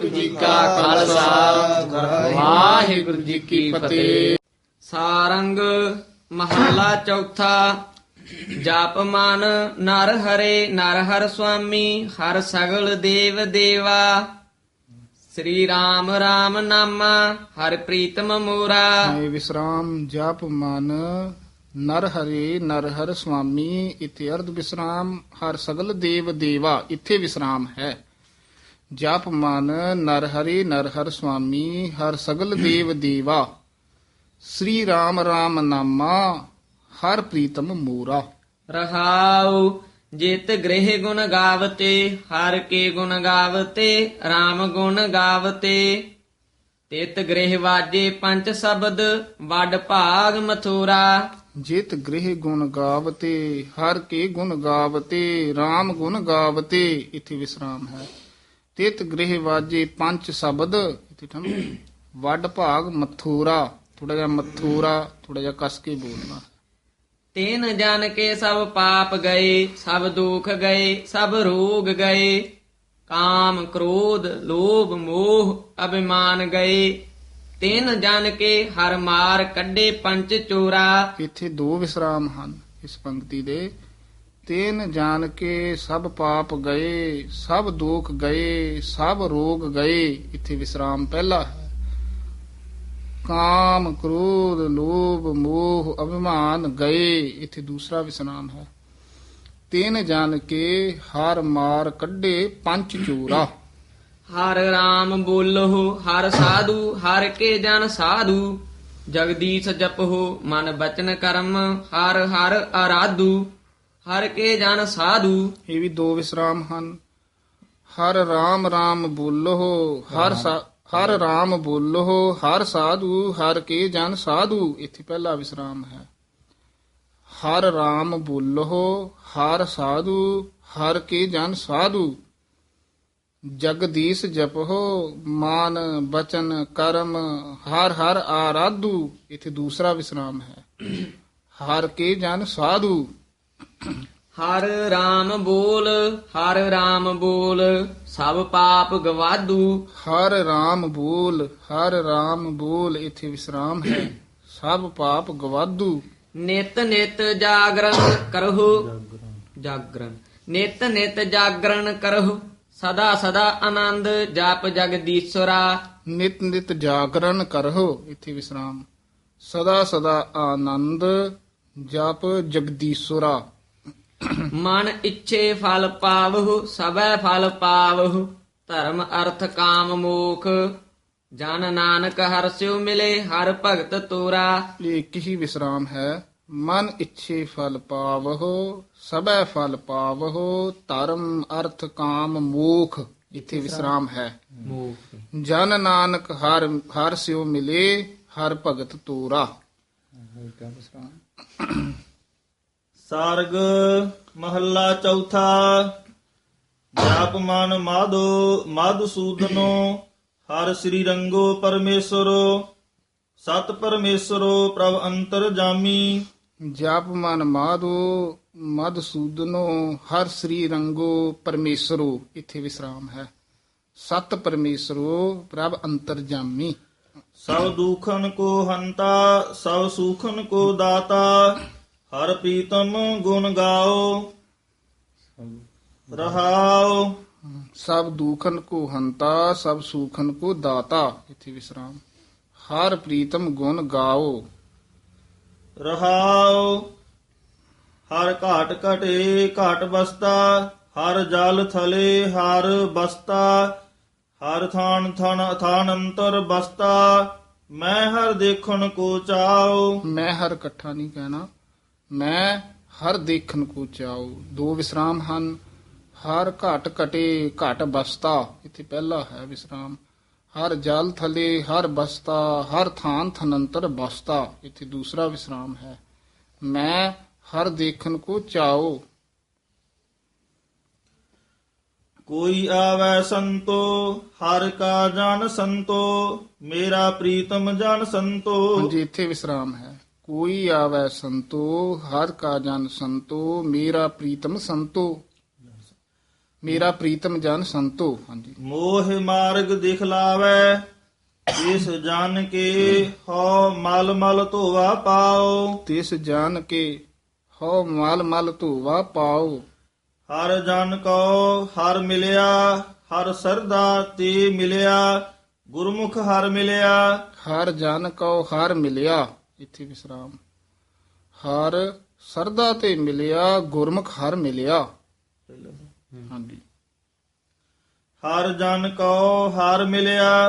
ਵਾਹਿਗੁਰੂ ਜੀ ਕਾ ਖਾਲਸਾ। ਵਾਹਿਗੁਰੂ ਜੀ ਕੀ ਫਤਿਹ। ਸਾਰੰਗ ਮਹੱਲਾ ਚੌਥਾ। ਜਪ ਮਨ ਨਰ ਹਰੇ ਨਰ ਹਰ ਸੁਆਮੀ, ਹਰ ਸਗਲ ਦੇਵ ਦੇਵਾ। ਸ੍ਰੀ ਰਾਮ ਰਾਮ ਨਾਮਾ, ਹਰ ਪ੍ਰੀਤਮ ਮੋਰਾ ਇਹ ਵਿਸਰਾਮ, ਜਪ ਮਨ ਨਰ ਹਰੇ ਨਰ ਹਰ ਸੁਆਮੀ, ਇਥੇ ਅਰਧ ਵਿਸਰਾਮ, ਹਰ ਸਗਲ ਦੇਵ ਦੇਵਾ, ਇਥੇ ਵਿਸਰਾਮ ਹੈ। ਜਪ ਮਨ ਨਰ ਹਰੇ ਨਰ ਹਰ ਸੁਆਮੀ ਹਰ ਸਗਲ ਦੇਵ ਦੇਵਾ। ਸ੍ਰੀ ਰਾਮ ਰਾਮ ਨਾਮਾ ਹਰ ਪ੍ਰੀਤਮ ਮੋਰਾ। ਰਹਾਉ ਜਿਤ ਗ੍ਰਹਿ ਗੁਣ ਗਾਵਤੇ ਹਰ ਕੇ ਗੁਣ ਗਾਵਤੇ RAM ਗੁਣ ਗਾਵਤੇ। ਤਿਤ ਗ੍ਰਹਿ ਵਾਜੇ ਪੰਜ ਸ਼ਬਦ ਵੱਡ ਭਾਗ ਮਥੁਰਾ। ਜਿਤ ਗ੍ਰਹਿ ਗੁਣ ਗਾਵਤੇ ਹਰ ਕੇ ਗੁਣ ਗਾਵਤੇ RAM ਗੁਣ ਗਾਵਤੇ। ਇਥੇ ਵਿਸਰਾਮ ਹੈ। ਤਿਤ ਗ੍ਰਹਿ ਵਾਜੇ ਪੰਜ ਸ਼ਬਦ ਇਥੇ ਠਮ ਵੱਡ ਭਾਗ ਮਥੂਰਾ ਥੋੜਾ ਜਿਹਾ ਮਥੂਰਾ ਥੋੜਾ ਜਿਹਾ ਕਸ ਕੇ ਬੋਲਣਾ। ਤੈਨ ਜਨ ਕੇ ਸਭ ਪਾਪ ਗਏ ਸਭ ਦੁਖ ਗਏ ਸਭ ਰੋਗ ਗਏ। ਕਾਮ ਕ੍ਰੋਧ ਲੋਭ ਮੋਹ ਅਭਿਮਾਨ ਗਏ। ਤੈਨ ਜਨ ਕੇ ਹਰ ਮਾਰ ਕੱਢੇ ਪੰਚ ਚੋਰਾ। ਇੱਥੇ ਦੋ ਵਿਸਰਾਮ ਹਨ ਇਸ ਪੰਕਤੀ ਦੇ। ਤੇਨ ਜਾਣ ਕੇ ਸਭ ਪਾਪ ਗਏ, ਸਭ ਦੁੱਖ ਗਏ, ਸਭ ਰੋਗ ਗਏ, ਇੱਥੇ ਵਿਸਰਾਮ ਪਹਿਲਾ ਹੈ। ਕਾਮ, ਕ੍ਰੋਧ, ਲੋਭ, ਮੋਹ, ਅਭਿਮਾਨ ਗਏ, ਇੱਥੇ ਦੂਸਰਾ ਵਿਸਰਾਮ ਹੈ। ਤੇਨ ਜਾਣ ਕੇ ਹਰ ਮਾਰ ਕੱਢੇ ਪੰਜ ਚੋਰਾ। ਹਰ ਰਾਮ ਬੋਲੋ ਹਰ ਸਾਧੂ, ਹਰ ਕੇ ਜਨ ਸਾਧੂ। ਜਗਦੀਸ਼ ਜਪਹੁ, ਮਨ ਬਚਨ ਕਰਮ, ਹਰ ਹਰ ਆਰਾਧੂ ਹਰ ਕੇ ਜਨ ਸਾਧੂ। ਇਹ ਵੀ ਦੋ ਵਿਸਰਾਮ ਹਨ। ਹਰ ਰਾਮ ਰਾਮ ਬੋਲੋ, ਹਰ ਸਾ- ਹਰ ਰਾਮ ਬੋਲੋ, ਹਰ ਸਾਧੂ, ਹਰ ਕੇ ਜਨ ਸਾਧੂ। ਇੱਥੇ ਪਹਿਲਾ ਵਿਸਰਾਮ ਹੈ। ਹਰ ਰਾਮ ਬੋਲੋ, ਹਰ ਸਾਧੂ, ਹਰ ਕੇ ਜਨ ਸਾਧੂ। ਜਗਦੀਸ਼ ਜਪੋ ਮਾਨ ਬਚਨ ਕਰਮ, ਹਰ ਹਰ ਆਰਾਧੂ। ਇੱਥੇ ਦੂਸਰਾ ਵਿਸਰਾਮ ਹੈ। ਹਰ ਕੇ ਜਨ ਸਾਧੂ। ਹਰ ਰਾਮ ਬੋਲ ਹਰ ਰਾਮ ਬੋਲ ਸਭ ਪਾਪ ਗਵਾਦੂ। ਹਰ ਰਾਮ ਬੋਲ ਹਰ ਰਾਮ ਬੋਲ ਇਥੇ ਵਿਸਰਾਮ ਹੈ। ਸਭ ਪਾਪ ਗਵਾਦੂ। ਨਿਤ ਨਿਤ ਜਾਗਰਣ ਕਰਹੁ। ਜਾਗਰਣ। ਨਿਤ ਨਿਤ ਜਾਗਰਣ ਕਰਹੁ। ਸਦਾ ਸਦਾ ਆਨੰਦ ਜਪ ਜਗਦੀਸ਼ਵਰਾ ਨਿਤ ਨਿਤ ਜਾਗਰਣ ਕਰੋ ਇਥੇ ਵਿਸਰਾਮ। ਸਦਾ ਸਦਾ ਆਨੰਦ ਜਪ ਜਗਦੀਸ਼ਵਰਾ। ਮਨ ਇੱਛੇ ਫਲ ਪਾਵਹੁ ਸਭੈ ਫਲ ਪਾਵਹੁ ਧਰਮ ਅਰਥ ਕਾਮ ਮੋਖ। ਜਨ ਨਾਨਕ ਹਰਸਿਉ ਮਿਲੇ ਹਰ ਭਗਤ ਤੋਰਾ। ਇਹ ਇੱਕ ਹੀ ਵਿਸਰਾਮ ਹੈ ਮਨ ਇੱਛੇ ਫਲ ਪਾਵਹੋ ਸਭੈ ਫਲ ਪਾਵਹੋ ਧਰਮ ਅਰਥ ਕਾਮ ਮੋਖ। ਇਥੇ ਵਿਸਰਾਮ ਹੈ। ਮੋਖ। ਜਨ ਨਾਨਕ ਹਰ ਹਰ ਸਿਓ ਮਿਲੇ ਹਰ ਭਗਤ ਤੋਰਾ। ਸਾਰਗ ਮਹੱਲਾ ਚੌਥਾ। ਜਾਪ ਮਨ ਮਾਧੋ ਮਾਧਸੂਦਨੋ ਹਰ ਸ੍ਰੀ ਰੰਗੋ ਪਰਮੇਸ਼ਰੋ ਸਤ ਪਰਮੇਸ਼ਰੋ ਪ੍ਰਭ ਅੰਤਰ ਜਾਮੀ। ਜਪ ਮਨ ਮਾਧੋ ਮਦਸੂਦਨੋ ਹਰ ਸ੍ਰੀ ਰੰਗੋ ਪਰਮੇਸ਼ਰੋ ਇੱਥੇ ਵਿਸਰਾਮ ਹੈ। ਸਤ ਪਰਮੇਸ਼ਰੋ ਪ੍ਰਭ ਅੰਤਰਜਾਮੀ ਸਭ ਦੁਖਨ ਕੋ ਹੰਤਾ ਸਭ ਸੁਖਨ ਕੋ ਦਾਤਾ। ਹਰ ਪ੍ਰੀਤਮ ਗੁਣ ਗਾਓ ਰਹਾਓ। ਸਭ ਦੁਖਨ ਕੋ ਹੰਤਾ ਸਭ ਸੁਖਨ ਕੋ ਦਾਤਾ। ਇੱਥੇ ਵਿਸਰਾਮ। ਹਰ ਪ੍ਰੀਤਮ ਗੁਣ ਗਾਓ। ਰਹਾਉ ਹਰ ਘਾਟ ਘਟੇ ਘਾਟ ਬਸਤਾ ਹਰ ਜਲ ਥਲੇ ਹਰ ਬਸਤਾ ਹਰ ਥਾਨ ਥਾਨ ਥਾਨ ਅੰਤਰ ਬਸਤਾ। ਮੈਂ ਹਰ ਦੇਖਣ ਕੋ ਚਾਉ ਮੈਂ ਹਰ ਇਕੱਠਾ ਨਹੀਂ ਕਹਿਣਾ। ਮੈਂ ਹਰ ਦੇਖਣ ਕੋ ਚਾਉ ਦੋ ਵਿਸਰਾਮ ਹਨ। ਹਰ ਘਟ ਘਟੇ ਘਟ ਬਸਤਾ ਇੱਥੇ ਪਹਿਲਾ ਹੈ ਵਿਸਰਾਮ। ਹਰ ਜਲ ਥਲੇ ਹਰ ਬਸਤਾ ਹਰ ਥਾਨ ਥਨੰਤਰ ਬਸਤਾ ਇੱਥੇ ਦੂਸਰਾ ਵਿਸਰਾਮ ਹੈ। ਮੈਂ ਹਰ ਦੇਖਣ ਕੋ ਚਾਉ। ਕੋਈ ਆਵੈ ਸੰਤੋ ਹਰ ਕਾ ਜਨ ਸੰਤੋ ਮੇਰਾ ਪ੍ਰੀਤਮ ਜਨ ਸੰਤੋ। ਹਾਂਜੀ ਇੱਥੇ ਵਿਸਰਾਮ ਹੈ। ਕੋਈ ਆਵੈ ਸੰਤੋ ਹਰ ਕਾ ਜਨ ਸੰਤੋ ਮੇਰਾ ਪ੍ਰੀਤਮ ਸੰਤੋ। ਮੇਰਾ ਪ੍ਰੀਤਮ ਜਨ ਸੰਤੋ ਹਾਂਜੀ। ਮੋਹ ਮਾਰਗ ਦਿਖਲਾਵੇ ਇਸ ਜਨ ਕੇ ਹਉ ਮਲ ਮਲ ਧੋਵਾ ਪਾਓ। ਤਿਸ ਜਾਣ ਕੇ ਹਉ ਮਲ ਮਲ ਧੋਵਾ ਪਾਓ। ਹਰ ਜਨ ਕੋ ਹਰ ਮਿਲਿਆ ਹਰ ਸਰਦਾ ਤੇ ਮਿਲਿਆ ਗੁਰਮੁਖ ਹਰ ਮਿਲਿਆ। ਹਰ ਜਨ ਕਉ ਹਰ ਮਿਲਿਆ। ਇੱਥੇ ਵਿਸਰਾਮ। ਹਰ ਸਰਦਾ ਤੇ ਮਿਲਿਆ ਗੁਰਮੁਖ ਹਰ ਮਿਲਿਆ। ਹਾਂਜੀ। ਹਰ ਜਨ ਕੋ ਹਰ ਮਿਲਿਆ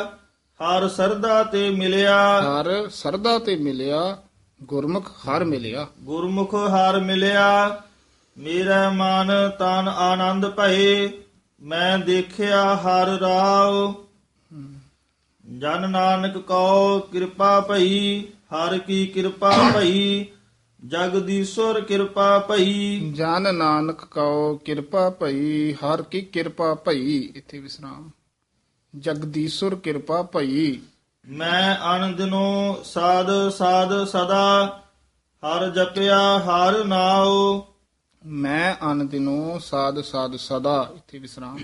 ਹਰ ਸਰਦਾ ਤੇ ਮਿਲਿਆ। ਹਰ ਸਰਦਾ ਤੇ ਮਿਲਿਆ ਗੁਰਮੁਖ ਹਰ ਮਿਲਿਆ। ਗੁਰਮੁਖ ਹਰ ਮਿਲਿਆ ਮੇਰਾ ਮਨ ਤਨ ਆਨੰਦ ਭਏ ਮੈਂ ਦੇਖਿਆ ਹਰ ਰਾਵ ਜਨ ਨਾਨਕ ਕੋ ਕਿਰਪਾ ਭਈ ਹਰ ਕੀ ਕਿਰਪਾ ਭਈ ਜਗਦੀਸ਼ਵਰ ਕਿਰਪਾ ਭਈ। ਜਨ ਨਾਨਕ ਕਉ ਕਿਰਪਾ ਭਈ ਹਰ ਕੀ ਕਿਰਪਾ ਭਈ ਇੱਥੇ ਵਿਸਰਾਮ। ਜਗਦੀਸ਼ਵਰ ਕਿਰਪਾ ਭਈ। ਮੈਂ ਅਨੰਦਨੋ ਸਾਧ ਸਾਧ ਸਦਾ ਹਰ ਜਪਿਆ ਹਰ ਨਾਉ। ਮੈਂ ਅਨ ਦਿਨੋ ਸਾਧ ਸਾਧ ਸਦਾ ਇੱਥੇ ਵਿਸਰਾਮ।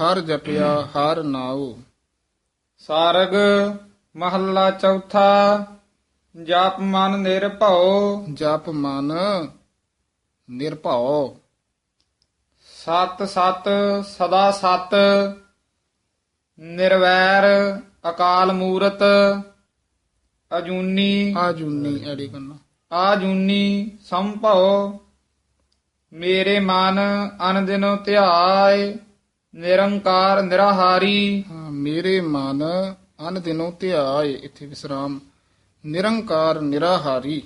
ਹਰ ਜਪਿਆ ਹਰ ਨਾਉ। ਸਾਰਗ ਮਹੱਲਾ ਚੌਥਾ ਜਪ ਮਨ ਨਿਰਭਉ। ਜਪ ਮਨ ਨਿਰਭਉ। ਸਤ ਸਤ ਸਦਾ ਸਤ ਨਿਰਵੈਰ ਅਕਾਲ ਮੂਰਤ ਅਜੂਨੀ। ਆਜੂਨੀ ਐੜੀ ਕਰਨਾ ਆਜੂਨੀ ਸੰਭਉ। ਮੇਰੇ ਮਨ ਅਨਦਿਨ ਧਿਆਏ ਨਿਰੰਕਾਰ ਨਿਰਾਹਾਰੀ। ਹਾਂ, ਮੇਰੇ ਮਨ ਅਨ ਦਿਨੋ ਧਿਆਏ ਇੱਥੇ ਵਿਸਰਾਮ। ਨਿਰੰਕਾਰ ਨਿਰਾਹਾਰੀ।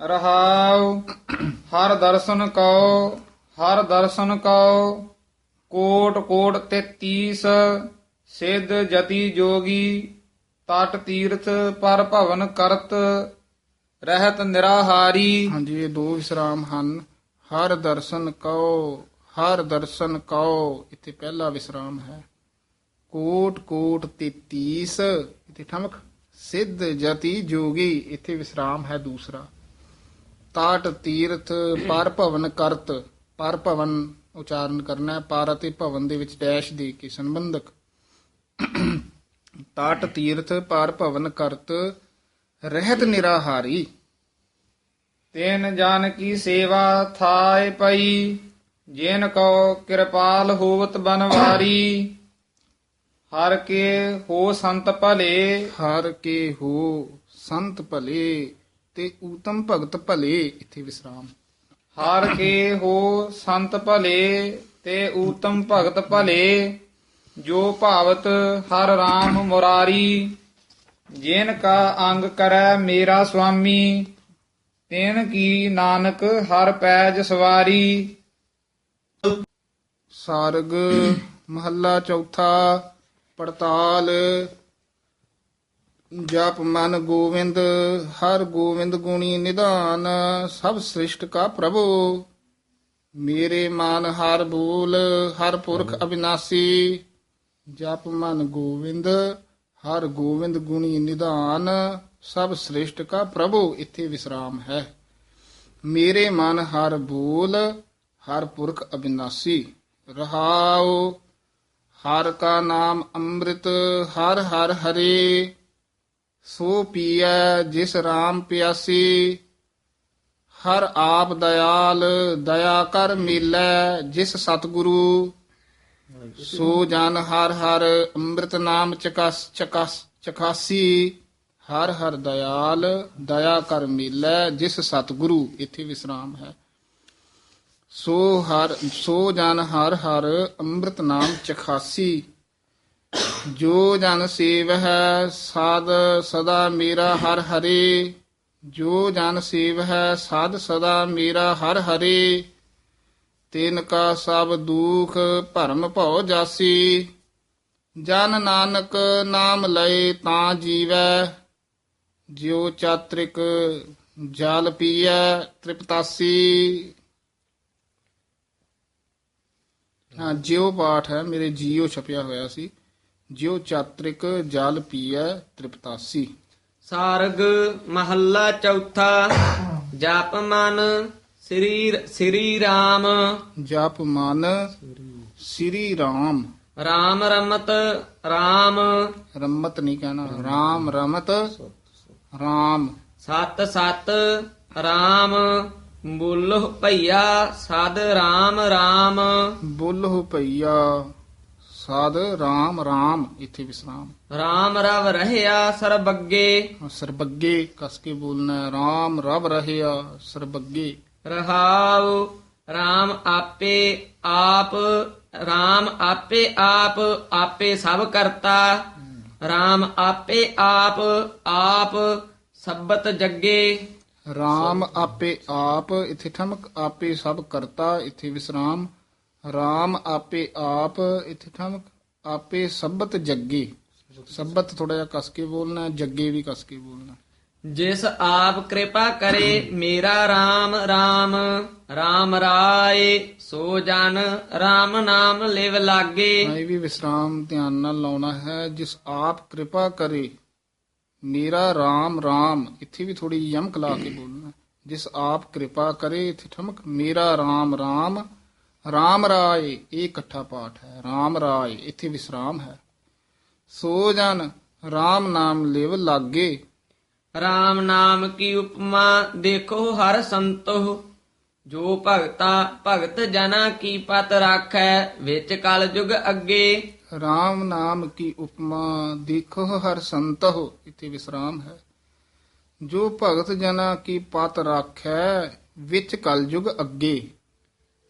ਰਹਾਉ, ਹਰ ਦਰਸ਼ਨ ਕਉ, ਹਰ ਦਰਸ਼ਨ ਕਉ, ਕੋਟ ਕੋਟ ਤੇ 30 ਸਿੱਧ ਜਤੀ ਜੋਗੀ, ਤਟ ਤੀਰਥ ਪਰ ਭਵਨ ਕਰਤ, ਰਹਿਤ ਨਿਰਾਹਾਰੀ। ਹਾਂਜੀ, ਇਹ ਦੋ ਵਿਸਰਾਮ ਹਨ। ਹਰ ਦਰਸ਼ਨ ਕਉ, ਹਰ ਦਰਸ਼ਨ ਕਉ, ਇੱਥੇ ਪਹਿਲਾ ਵਿਸਰਾਮ ਹੈ। ਕੋਟ ਕੋਟ 33 ਇੱਥੇ ਠਮਕ। ਸਿੱਧ ਜਤੀ ਜੋਗੀ, ਇੱਥੇ ਵਿਸਰਾਮ ਹੈ ਦੂਸਰਾ। ਤਾਟ ਤੀਰਥ ਪਰ ਭਵਨ ਕਰਤ, ਪਰ ਭਵਨ ਉਚਾਰਨ ਕਰਨਾ ਹੈ, ਪਰ ਅਤੇ ਭਵਨ ਦੇ ਵਿੱਚ ਡੈਸ਼ ਦੇ ਕੇ ਸੰਬੰਧਕ। ਤਾਟ ਤੀਰਥ ਪਰ ਭਵਨ ਕਰਤ, ਰਹਿਤ ਨਿਰਾਹਾਰੀ। ਤੈਨ ਜਾਨ ਕੀ ਸੇਵਾ ਥਾਇ ਪਈ, ਜਿਨ ਕੋ ਕਿਰਪਾਲ ਹੋਵਤ ਬਨਵਾਰੀ। ਹਰ ਕੇ ਹੋ ਸੰਤ ਭਲੇ। ਹਰ ਕੇ ਹੋ ਸੰਤ ਭਲੇ ਤੇ ਊਤਮ ਭਗਤ ਭਲੇ। ਇੱਥੇ ਵਿਸਰਾਮ। ਹਰ ਕੇ ਹੋ ਸੰਤ ਭਲੇ ਤੇ ਊਤਮ ਭਗਤ ਭਲੇ ਜੋ ਭਾਵਤ ਹਰ RAM ਮੁਰਾਰੀ। ਜਿਨ ਕਾ ਅੰਗ ਕਰੈ ਮੇਰਾ ਸੁਆਮੀ ਤਿਨ ਕੀ ਨਾਨਕ ਹਰ ਪੈਜ ਸਵਾਰੀ। ਸਾਰਗ ਮਹੱਲਾ ਚੌਥਾ। ਪੜਤਾਲ ਜਪ ਮਨ ਗੋਵਿੰਦ ਹਰ ਗੋਵਿੰਦ ਗੁਣੀ ਨਿਧਾਨ ਸਭ ਸ੍ਰਿਸ਼ਟ ਕਾ ਪ੍ਰਭੂ। ਮੇਰੇ ਮਨ ਹਰ ਬੋਲ ਹਰ ਪੁਰਖ ਅਬਿਨਾਸੀ। ਜਪ ਮਨ ਗੋਵਿੰਦ ਹਰ ਗੋਵਿੰਦ ਗੁਣੀ ਨਿਧਾਨ ਸਭ ਸ੍ਰਿਸ਼ਟ ਕਾ ਪ੍ਰਭੂ। ਇੱਥੇ ਵਿਸਰਾਮ ਹੈ। ਮੇਰੇ ਮਨ ਹਰ ਬੋਲ ਹਰ ਪੁਰਖ ਅਬਿਨਾਸੀ। ਰਹਾਉ ਹਰ ਕਾ ਨਾਮ ਅੰਮ੍ਰਿਤ, ਹਰ ਹਰ ਹਰੇ। ਸੋ ਪੀਐ ਜਿਸ RAM ਪਿਆਸੀ, ਹਰ ਆਪ ਦਇਆਲ, ਦਇਆ ਕਰ ਮਿਲੈ ਜਿਸ ਸਤਿਗੁਰੂ। ਸੋ ਜਨ ਹਰ ਹਰ ਅੰਮ੍ਰਿਤ ਨਾਮ ਚਕਸ ਚਕਸ, ਚਕਾਸੀ, ਹਰ ਹਰ ਦਇਆਲ, ਦਇਆ ਕਰ ਮਿਲੈ ਜਿਸ ਸਤਿਗੁਰੂ। ਇੱਥੇ ਵਿਸਰਾਮ ਹੈ। ਸੋ ਹਰ, ਸੋ ਜਨ ਹਰ ਹਰ ਅੰਮ੍ਰਿਤ ਨਾਮ ਚਖਾਸੀ। ਜੋ ਜਨ ਸੇਵ ਹੈ ਸਾਧ ਸਦਾ ਮੇਰਾ ਹਰ ਹਰੇ। ਜੋ ਜਨ ਸੇਵ ਹੈ ਸਾਧ ਸਦਾ ਮੇਰਾ ਹਰ ਹਰੇ। ਤਿਨ ਕਾ ਸਭ ਦੁਖ ਭਰਮ ਭਉ ਜਾਸੀ। ਜਨ ਨਾਨਕ ਨਾਮ ਲਏ ਤਾਂ ਜੀਵੈ। ਜਿਉ ਚਾਤ੍ਰਿਕ ਜਲ ਪੀਐ ਤ੍ਰਿਪਤਾਸੀ। ਹਾਂ ਜਿਉ ਪਾਠ ਹੈ ਮੇਰੇ ਜੀਉ ਛਪਿਆ ਹੋਇਆ ਸੀ। ਜਿਉ ਚਾਤ੍ਰਿਕ ਜਲ ਪੀਐ ਤ੍ਰਿਪਤਾਸੀ। ਸਾਰਗ ਮਹੱਲਾ ਚੌਥਾ ਜਪ ਮਨ ਸ੍ਰੀ ਸ੍ਰੀ ਰਾਮ। ਜਪ ਮਨ ਸ੍ਰੀ ਰਾਮ। ਰਾਮ ਰਮਤ ਰਾਮ। ਰਮਤ ਨਹੀਂ ਕਹਿਣਾ ਰਾਮ ਰਮਤ ਰਾਮ। ਸਤ ਸਤ ਰਾਮ ਬੋਲੋ ਭਈਆ ਸਦ ਰਾਮ ਰਾਮ। ਬੋਲੋ ਭਈਆ ਸਾਧ ਰਾਮ ਰਾਮ ਇੱਥੇ ਵਿਸਰਾਮ ਰਾਮ ਰਵ ਰਹਿਆ ਸਰਬੱਗੇ। ਸਰਬੱਗੇ ਕਸ ਕੇ ਬੋਲਣਾ ਹੈ। ਰਾਮ ਰਬ ਰਹਿਆ ਸਰਬੱਗੇ। ਰਹਾਉ ਰਾਮ ਆਪੇ ਆਪ ਰਾਮ ਆਪੇ ਆਪ ਆਪੇ ਸਭ ਕਰਤਾ। ਰਾਮ ਆਪੇ ਆਪ ਆਪ ਸਬਤ ਜੱਗੇ। ਰਾਮ ਆਪੇ ਆਪ ਇੱਥੇ ਠਮਕ ਆਪੇ ਸਭ ਕਰਤਾ ਇੱਥੇ ਵਿਸਰਾਮ। ਰਾਮ ਆਪੇ ਆਪ ਇੱਥੇ ਠਮਕ ਆਪੇ ਸਬਤ ਜੱਗੇ ਸਬਤ ਥੋੜਾ ਜਿਹਾ ਕਸ ਕੇ ਬੋਲਣਾ ਜੱਗੇ ਵੀ ਕਸ ਕੇ ਬੋਲਣਾ। ਜਿਸ ਆਪ ਕਿਰਪਾ ਕਰੇ ਮੇਰਾ RAM RAM RAM ਰਾਏ ਸੋ ਜਨ RAM ਨਾਮ ਲਿਵ ਲਾਗੇ ਇਹ ਵੀ ਵਿਸਰਾਮ ਧਿਆਨ ਨਾਲ ਲਾਉਣਾ ਹੈ ਜਿਸ ਆਪ ਕਿਰਪਾ ਕਰੇ ਮੇਰਾ RAM RAM ਇੱਥੇ ਵੀ ਥੋੜੀ ਯਮਕ ਲਾ ਕੇ ਬੋਲਣਾ। ਜਿਸ ਆਪ ਕਿਰਪਾ ਕਰੇ ਇੱਥੇ ਠਮਕ ਮੇਰਾ RAM RAM RAM ਰਾਏ ਇਹ ਇਕੱਠਾ ਪਾਠ ਹੈ। RAM ਰਾਏ ਇੱਥੇ ਵਿਸਰਾਮ ਹੈ। ਸੋ ਜਨ RAM ਨਾਮ ਲਿਵ ਲਾਗੇ। RAM ਨਾਮ ਕੀ ਉਪਮਾ ਦੇਖੋ ਹਰ ਸੰਤੋ ਜੋ ਭਗਤਾ ਭਗਤ ਜਨਾ ਕੀ ਪਤ ਰਾਖੈ ਵਿੱਚ ਕਲ ਯੁਗ ਅੱਗੇ। ਰਾਮ ਨਾਮ ਕੀ ਉਪਮਾ ਦੇਖੋ ਹਰ ਸੰਤਹੁ ਇਥੇ ਵਿਸਰਾਮ ਹੈ। ਜੋ ਭਗਤ ਜਨਾ ਕੀ ਪਤ ਰਾਖੈ ਵਿੱਚ ਕਲਯੁਗ ਅੱਗੇ।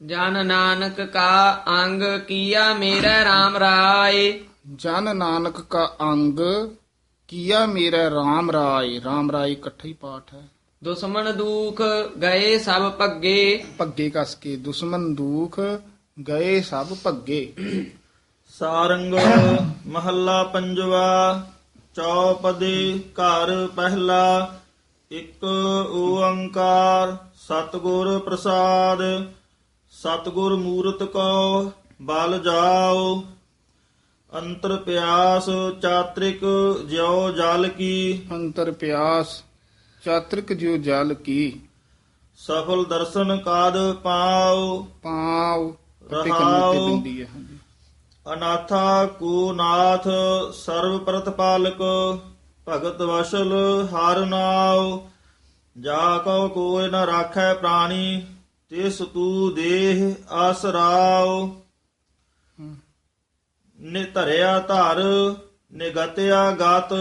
ਜਨ ਨਾਨਕ ਕਾ ਅੰਗ ਕੀਆ ਮੇਰਾ RAM ਰਾਏ। ਜਨ ਨਾਨਕ ਕਾ ਅੰਗ ਕੀਆ ਮੇਰਾ RAM ਰਾਏ। RAM ਰਾਏ ਇਕੱਠਾ ਹੀ ਪਾਠ ਹੈ। ਦੁਸ਼ਮਨ ਦੁਖ ਗਏ ਸਭ ਭੱਗੇ। ਭੱਗੇ ਕਸ ਕੇ। ਦੁਸ਼ਮਨ ਦੁਖ ਗਏ ਸਭ ਭੱਗੇ। ਸਾਰੰਗ ਮਹੱਲਾ ਪੰਜਵਾ ਚੌਪਦੀ ਘਰ ਪਹਿਲਾ ਇੱਕ ਓੰਕਾਰ ਸਤਿਗੁਰ ਪ੍ਰਸਾਦ ਸਤਿਗੁਰ ਮੂਰਤ ਕੋ ਬਲ ਜਾਓ। ਅੰਤਰ ਪਿਆਸ ਚਾਤ੍ਰਿਕ ਜਿਉ ਜਲ ਕੀ। ਅੰਤਰ ਪਿਆਸ ਚਾਤ੍ਰਿਕ ਜਿਉ ਜਲ ਕੀ। ਸਫਲ ਦਰਸ਼ਨ ਕਾਦ ਪਾਉ ਪਾਉ ਰਹਾਉ। ਅਨਾਥਾ ਕੋ ਨਾਥ ਸਰਵ ਪ੍ਰਤਪਾਲਕ ਭਗਤ ਵਸ਼ਲ ਹਰ ਨਾਉ। ਜਾ ਕਉ ਕੋਇ ਨ ਰਾਖੈ ਪ੍ਰਾਣੀ। ਤਿਸ ਤੂ ਦੇਹ ਆਸਰਾਉ। ਨਿਧਰਿਆ ਧਰ ਨਿਗਤਿਆ ਗਤ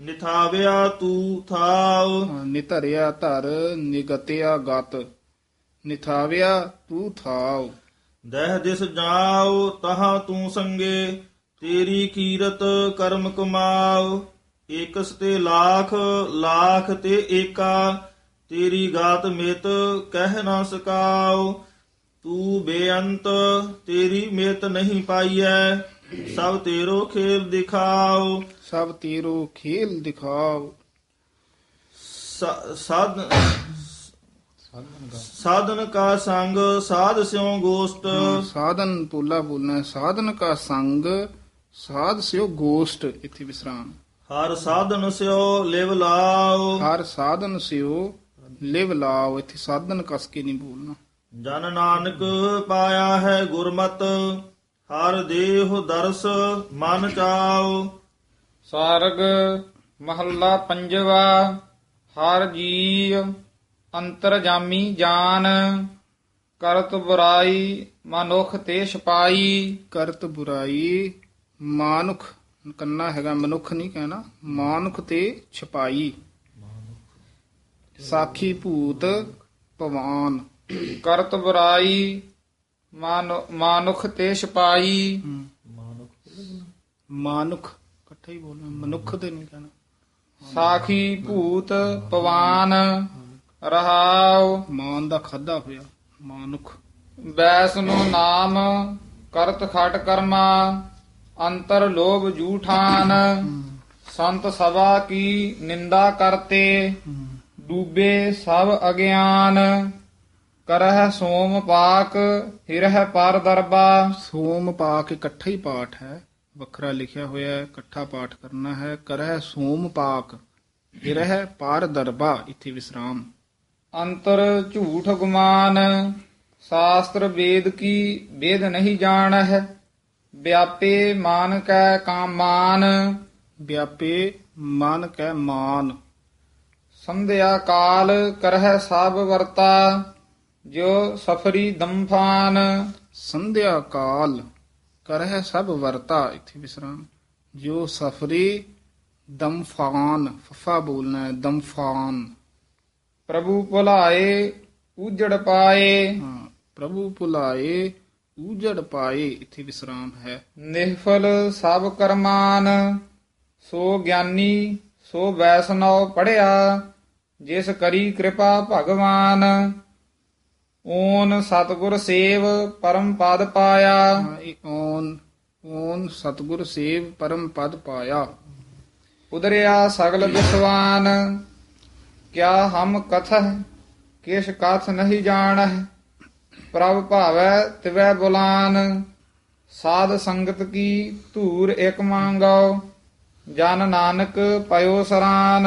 ਨਿਥਾਵਿਆ ਤੂ ਥਾਉ। ਨਿਧਰਿਆ ਧਰ ਨਿਗਤਿਆ ਗਤ ਨਿਥਾਵਿਆ ਤੂ ਥਾਉ। ਦਹਿ ਦਿਸ ਜਾਉ ਤਹਾਂ ਤੂੰ ਸੰਗੇ ਤੇਰੀ ਕੀਰਤ ਕਰਮ ਕਮਾਉ। ਇਕਸ ਤੇ ਲੱਖ ਲੱਖ ਤੇ ਏਕਾ ਤੇਰੀ ਗਾਤ ਮਿਤ ਕਹਿ ਨਾ ਸਕਾਉ ਤੂੰ ਬੇਅੰਤ ਤੇਰੀ ਮਿਤ ਨਹੀਂ ਪਾਈਐ ਸਭ ਤੇਰੋ ਖੇਲ ਦਿਖਾਉ ਸਭ ਤੇਰੋ ਖੇਲ ਦਿਖਾਓ। ਸਾਧ ਸਾਧਨ ਕਾ ਸੰਗ ਸਾਧ ਸਿਉ ਗੋਸ਼ਟ। ਸਾਧਨ ਪੂਲਾ ਬੋਲਣਾ। ਸਾਧਨ ਕਾ ਸੰਗ ਸਾਧ ਸਿਓ ਗੋਸ਼ਟ ਇੱਥੇ ਵਿਸਰਾਮ। ਹਰ ਸਾਧਨ ਸਿਓ ਲਿਵ ਲਾਉ ਹਰ ਸਾਧਨ ਸਿਓ ਲਿਵ ਲਾਓ ਇੱਥੇ ਸਾਧਨ ਕਸ ਕੇ ਨਹੀਂ ਬੋਲਣਾ। ਜਨ ਨਾਨਕ ਪਾਇਆ ਹੈ ਗੁਰਮਤ ਹਰ ਦੇਹ ਦਰਸ ਮਨ ਚਾਉ। ਸਾਰਗ ਮਹੱਲਾ ਪੰਜਵਾ ਹਰ ਜੀ ਅੰਤਰਜਾਮੀ ਜਾਨ। ਕਰਤ ਬੁਰਾਈ ਮਨੁਖ ਤੇ ਛਪਾਈ। ਕਰਤ ਬੁਰਾਈ ਮਾਨੁਖ ਕੰਨਾ ਹੈਗਾ ਮਨੁੱਖ ਨਹੀਂ ਕਹਿਣਾ ਮਾਨੁਖ ਤੇ ਛਪਾਈ। ਸਾਖੀ ਭੂਤ ਭਵਾਨ ਕਰਤ ਬੁਰਾਈ ਮਾਨੁ- ਮਾਨੁਖ ਤੇ ਛਪਾਈ ਮਾਨੁਖ। ਇਕੱਠਾ ਹੀ ਬੋਲਣਾ। ਮਨੁੱਖ ਤੇ ਨਹੀਂ ਕਹਿਣਾ। ਸਾਖੀ ਭੂਤ ਪਵਾਨ ਰਹਾਉ। ਮਾਨ ਦਾ ਖਾਦਾ ਹੋਇਆ। ਮਾਨੁਖ। ਬੈਸ ਨੂੰ ਨਾਮ ਕਰਤ ਖਟ ਕਰਮਾ ਅੰਤਰ ਲੋਭ ਜੂਠਾਨ। ਸੰਤ ਸਭਾ ਕੀ ਨਿੰਦਾ ਕਰਤੇ। ਡੂਬੇ ਸਭ ਅਗਿਆਨ ਕਰਹਿ ਸੋਮ ਪਾਕ ਹਿਰਹਿ ਪਰ ਦਰਬਾ। ਸੋਮ ਪਾਕ ਇਕੱਠਾ ਹੀ ਪਾਠ ਹੈ ਵੱਖਰਾ ਲਿਖਿਆ ਹੋਇਆ ਹੈ ਇਕੱਠਾ ਪਾਠ ਕਰਨਾ ਹੈ ਕਰਹਿ ਸੋਮ ਪਾਕ ਇਹ ਰਹਿ ਪਾਰ ਦਰਬਾ ਇੱਥੇ ਵਿਸਰਾਮ। ਅੰਤਰ ਝੂਠ ਗੁਮਾਨ ਸ਼ਾਸਤਰ ਵੇਦ ਕੀ ਵੇਦ ਨਹੀਂ ਜਾਣਹਿ ਵਿਆਪੇ ਮਾਨ ਕੈ ਕਾਮਾਨ। ਵਿਆਪੇ ਮਨ ਕੈ ਮਾਨ। ਸੰਧਿਆ ਕਾਲ ਕਰਹਿ ਸਭ ਵਰਤਾ ਜੋ ਸਫਰੀ ਦੰਫਾਨ। ਸੰਧਿਆ ਕਾਲ ਕਰਹਿ ਸਭ ਵਰਤਾ ਇੱਥੇ ਵਿਸਰਾਮ। ਜੋ ਸਫਰੀ ਦਮਫਾਨ ਫਫਾ ਬੋਲਣਾ ਹੈ ਦਮਫਾਨ ਪ੍ਰਭੂ ਭੁਲਾਏ ਉਜੜ ਪਾਏ। ਹਾਂ ਪ੍ਰਭੂ ਭੁਲਾਏ ਊਜੜ ਪਾਏ ਇੱਥੇ ਵਿਸਰਾਮ ਹੈ। ਨਿਹਫਲ ਸਭ ਕਰਮਾਨ ਸੋ ਗਿਆਨੀ ਸੋ ਵੈਸਨਉ ਪੜਿਆ ਜਿਸ ਕਰੀ ਕਿਰਪਾ ਭਗਵਾਨ ਓਨ ਸਤਗੁਰ ਸੇਵ ਪਰਮ ਪਦ ਪਾਇਆ। ਓਨ ਓਨ ਸਤਗੁਰ ਸੇਵ ਪਰਮ ਪਦ ਪਾਇਆ। ਉਦਰਿਆ ਸਗਲ ਵਿਸਵਾਨ ਕਿਆ ਹਮ ਕਥਹ ਕਿਛ ਕਥ ਨਹੀਂ ਜਾਣਹਿ ਪ੍ਰਭ ਭਾਵੈ ਤਿਵੈ ਬੁਲਾਨ ਸਾਧ ਸੰਗਤ ਕੀ ਧੂਰ ਇਕ ਮੰਗਾਓ ਜਨ ਨਾਨਕ ਪਇਓ ਸਰਾਨ।